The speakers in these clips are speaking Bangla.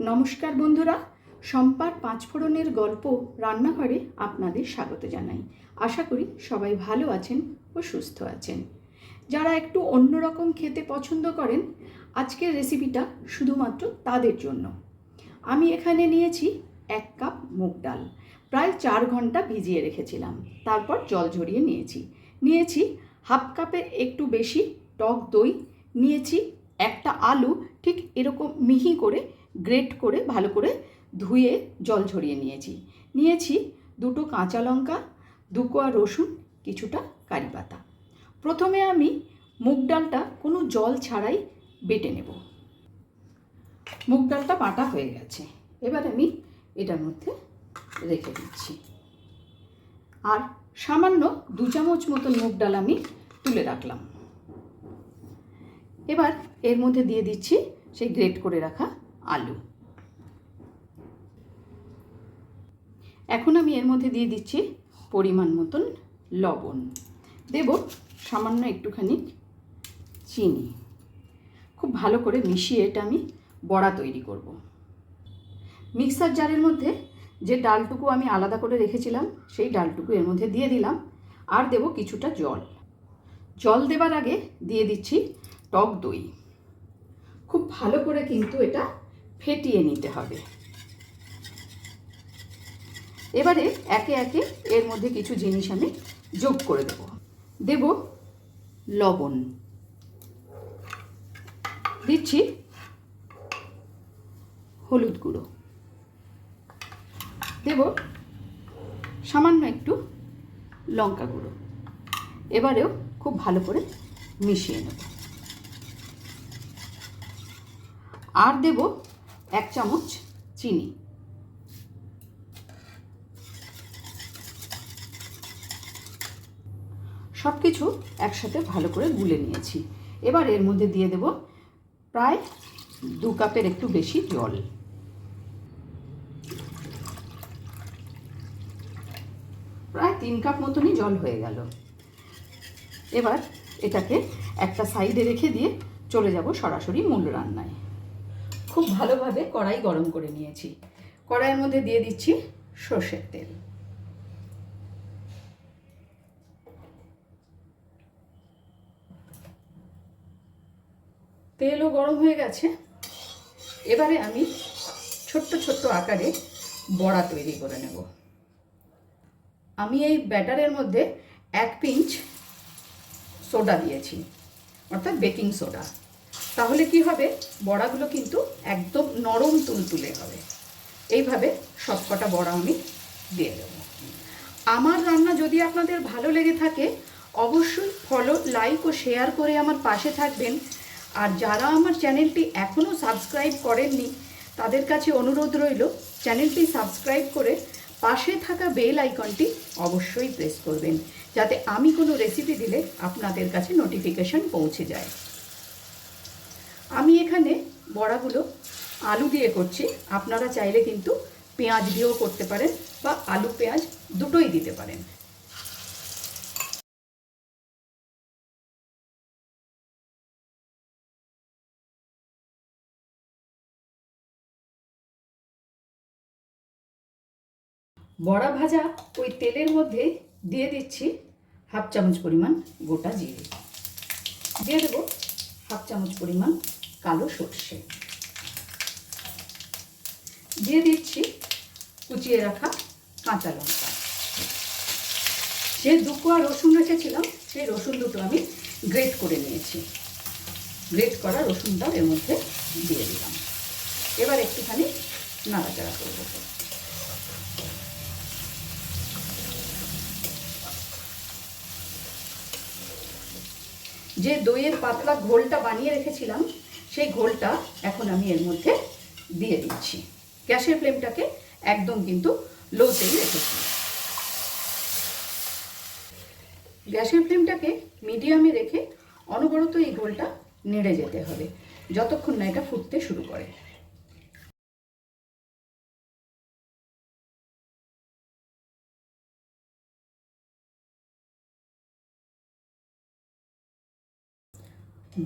নমস্কার বন্ধুরা, সম্পার পাঁচফোড়নের গল্প রান্নাঘরে আপনাদের স্বাগত জানাই। আশা করি সবাই ভালো আছেন ও সুস্থ আছেন। যারা একটু অন্যরকম খেতে পছন্দ করেন, আজকের রেসিপিটা শুধুমাত্র তাদের জন্য। আমি এখানে নিয়েছি এক কাপ মুগ ডাল। প্রায় চার ঘণ্টা ভিজিয়ে রেখেছিলাম। তারপর জল ঝরিয়ে নিয়েছি। নিয়েছি হাফ কাপের একটু বেশি টক দই। নিয়েছি একটা আলু, ঠিক এরকম মিহি করে গ্রেট করে ভালো করে ধুয়ে জল ঝরিয়ে নিয়েছি। নিয়েছি দুটো কাঁচা লঙ্কা, দু কোয়া রসুন, কিছুটা কারি পাতা। প্রথমে আমি মুগ ডালটা কোনো জল ছাড়াই বেটে নেব। মুগ ডালটা বাটা হয়ে গেছে। এবার আমি এটার মধ্যে রেখে দিচ্ছি। আর সামান্য দু চামচ মতন মুগ ডাল আমি তুলে রাখলাম। এবার এর মধ্যে দিয়ে দিচ্ছি সেই গ্রেট করে রাখা আলু। এখন আমি এর মধ্যে দিয়ে দিচ্ছি পরিমাণ মতন লবণ। দেব সামান্য একটুখানি চিনি। খুব ভালো করে মিশিয়ে এটা আমি বড়া তৈরি করব। মিক্সার জারের মধ্যে যে ডালটুকু আমি আলাদা করে রেখেছিলাম, সেই ডালটুকু এর মধ্যে দিয়ে দিলাম। আর দেব কিছুটা জল। জল দেবার আগে দিয়ে দিচ্ছি টক দই। খুব ভালো করে কিন্তু এটা ফেটিয়ে নিতে হবে। এবারে একে একে এর মধ্যে কিছু জিনিস আমি যোগ করে দেব। দেব লবণ। দিচ্ছি হলুদ গুঁড়ো। দেব সামান্য একটু লঙ্কা গুঁড়ো। এবারেও খুব ভালো করে মিশিয়ে নেব। আর দেব এক চামচ চিনি। সব কিছু একসাথে ভালো করে গুলে নিয়েছি। এবার এর মধ্যে দিয়ে দেব প্রায় দু কাপের একটু বেশি জল। প্রায় তিন কাপ মতনই জল হয়ে গেল। এবার এটাকে একটা সাইডে রেখে দিয়ে চলে যাব সরাসরি মূল রান্নায়। খুব ভালোভাবে কড়াই গরম করে নিয়েছি। কড়াইয়ের মধ্যে দিয়ে দিচ্ছি সর্ষের তেল। তেলও গরম হয়ে গেছে। এবারে আমি ছোট্ট ছোট্ট আকারে বড়া তৈরি করে নেব। আমি এই ব্যাটারের মধ্যে এক পিঞ্চ সোডা দিয়েছি, অর্থাৎ বেকিং সোডা। তাহলে কি হবে? বড়াগুলো কিন্তু একদম নরম তুলতুলে হবে। এইভাবে সবকটা বড়া আমি দিয়ে দেব। আমার রান্না যদি আপনাদের ভালো লেগে থাকে, অবশ্যই ফলো লাইক ও শেয়ার করে আমার পাশে থাকবেন। আর যারা আমার চ্যানেলটি এখনও সাবস্ক্রাইব করেননি, তাদের কাছে অনুরোধ রইল, চ্যানেলটি সাবস্ক্রাইব করে পাশে থাকা বেল আইকনটি অবশ্যই প্রেস করবেন, যাতে আমি কোনো রেসিপি দিলে আপনাদের কাছে নোটিফিকেশন পৌঁছে যায়। বড়াগুলো আলু দিয়ে করছি। আপনারা চাইলে কিন্তু পেঁয়াজ দিয়েও করতে পারেন বা আলু পেঁয়াজ দুটোই দিতে পারেন। বড়া ভাজা ওই তেলের মধ্যে দিয়ে দিচ্ছি হাফ চামচ পরিমাণ গোটা জিরে। দিয়ে দেবো হাফ চামচ পরিমাণ কালো সর্ষে। দিয়ে দিচ্ছি কুচিয়ে রাখা কাঁচা লঙ্কা। যে দু কোয়া রসুন রেখেছিলাম, সেই রসুন দুটো আমি গ্রেট করে নিয়েছি। গ্রেট করা রসুনটাও এর মধ্যে দিয়ে দিলাম। এবার একটুখানি নাড়াচাড়া করব যে দইয়ের পাতলা ঘোলটা বানিয়ে রেখেছিলাম সেই ঘোলটা এখন আমি এর মধ্যে দিয়ে দিচ্ছি। গ্যাসের ফ্লেমটাকে একদম কিন্তু লোতেই রেখেছি। গ্যাসের ফ্লেমটাকে মিডিয়ামে রেখে অনবরত এই ঘোলটা নেড়ে যেতে হবে, যতক্ষণ না এটা ফুটতে শুরু করে।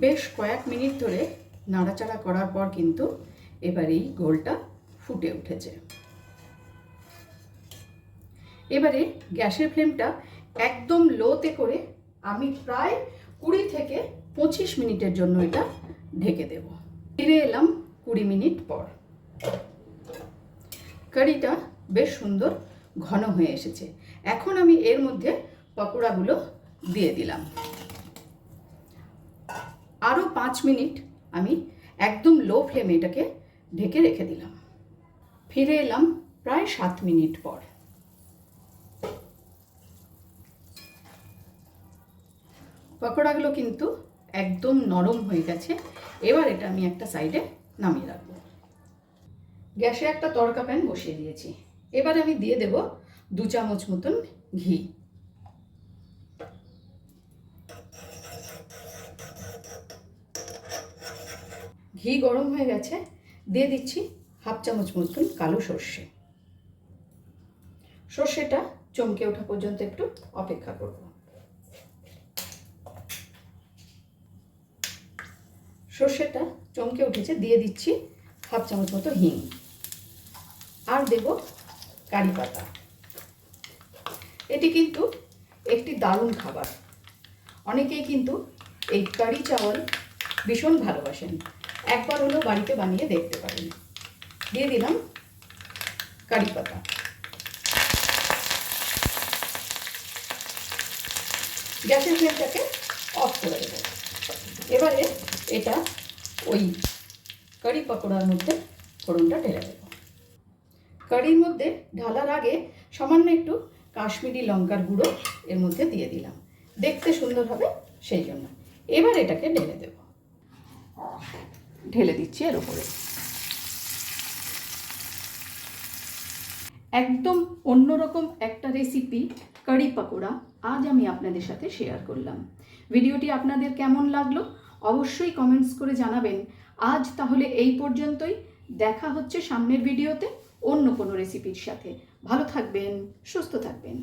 বেশ কয়েক মিনিট ধরে নাড়াচাড়া করার পর কিন্তু এবার এই গোলটা ফুটে উঠেছে। এবারে গ্যাসের ফ্লেমটা একদম লোতে করে আমি প্রায় কুড়ি থেকে পঁচিশ মিনিটের জন্য এটা ঢেকে দেব। ফিরে এলাম কুড়ি মিনিট পর। কারিটা বেশ সুন্দর ঘন হয়ে এসেছে। এখন আমি এর মধ্যে পকোড়াগুলো দিয়ে দিলাম। আরও পাঁচ মিনিট আমি একদম লো ফ্লেমে এটাকে ঢেকে রেখে দিলাম। ফিরে এলাম প্রায় সাত মিনিট পর। পকোড়াগুলো কিন্তু একদম নরম হয়ে গেছে। এবার এটা আমি একটা সাইডে নামিয়ে রাখব। গ্যাসে একটা তড়কা প্যান বসিয়ে দিয়েছি। এবার আমি দিয়ে দেব দু চামচ মতন ঘি। ঘি গরম হয়ে গেছে, দিয়ে দিচ্ছি হাফ চামচ মতন কালো সর্ষে। সর্ষেটা চমকে ওঠা পর্যন্ত একটু অপেক্ষা করব। সর্ষেটা চমকে উঠেছে, দিয়ে দিচ্ছি হাফ চামচ মতো হিং। আর দেব কারি পাতা। এটি কিন্তু একটি দারুণ খাবার। অনেকেই কিন্তু এই কারি চাওয়াল ভীষণ ভালোবাসেন। একবার হলেও বাড়িতে বানিয়ে দেখতে পারেন। দিয়ে দিলাম কারি পাতা। গ্যাসের ফ্লেমটাকে অফ করে দেবো। এবারে এটা ওই কারি পাকোড়ার মধ্যে ফোড়নটা ঢেলে দেবো। কারির মধ্যে ঢালার আগে সামান্য একটু কাশ্মীরি লঙ্কার গুঁড়ো এর মধ্যে দিয়ে দিলাম। দেখতে সুন্দর হবে সেই জন্য। এবার এটাকে ঢেলে দেব। ঢেলে দিচ্ছি এর উপরে। একদম অন্যরকম একটা রেসিপি কারি পাকোড়া আজ আমি আপনাদের সাথে শেয়ার করলাম। ভিডিওটি আপনাদের কেমন লাগল অবশ্যই কমেন্টস করে জানাবেন। আজ তাহলে এই পর্যন্তই। দেখা হচ্ছে সামনের ভিডিওতে অন্য কোনো রেসিপির সাথে। ভালো থাকবেন, সুস্থ থাকবেন।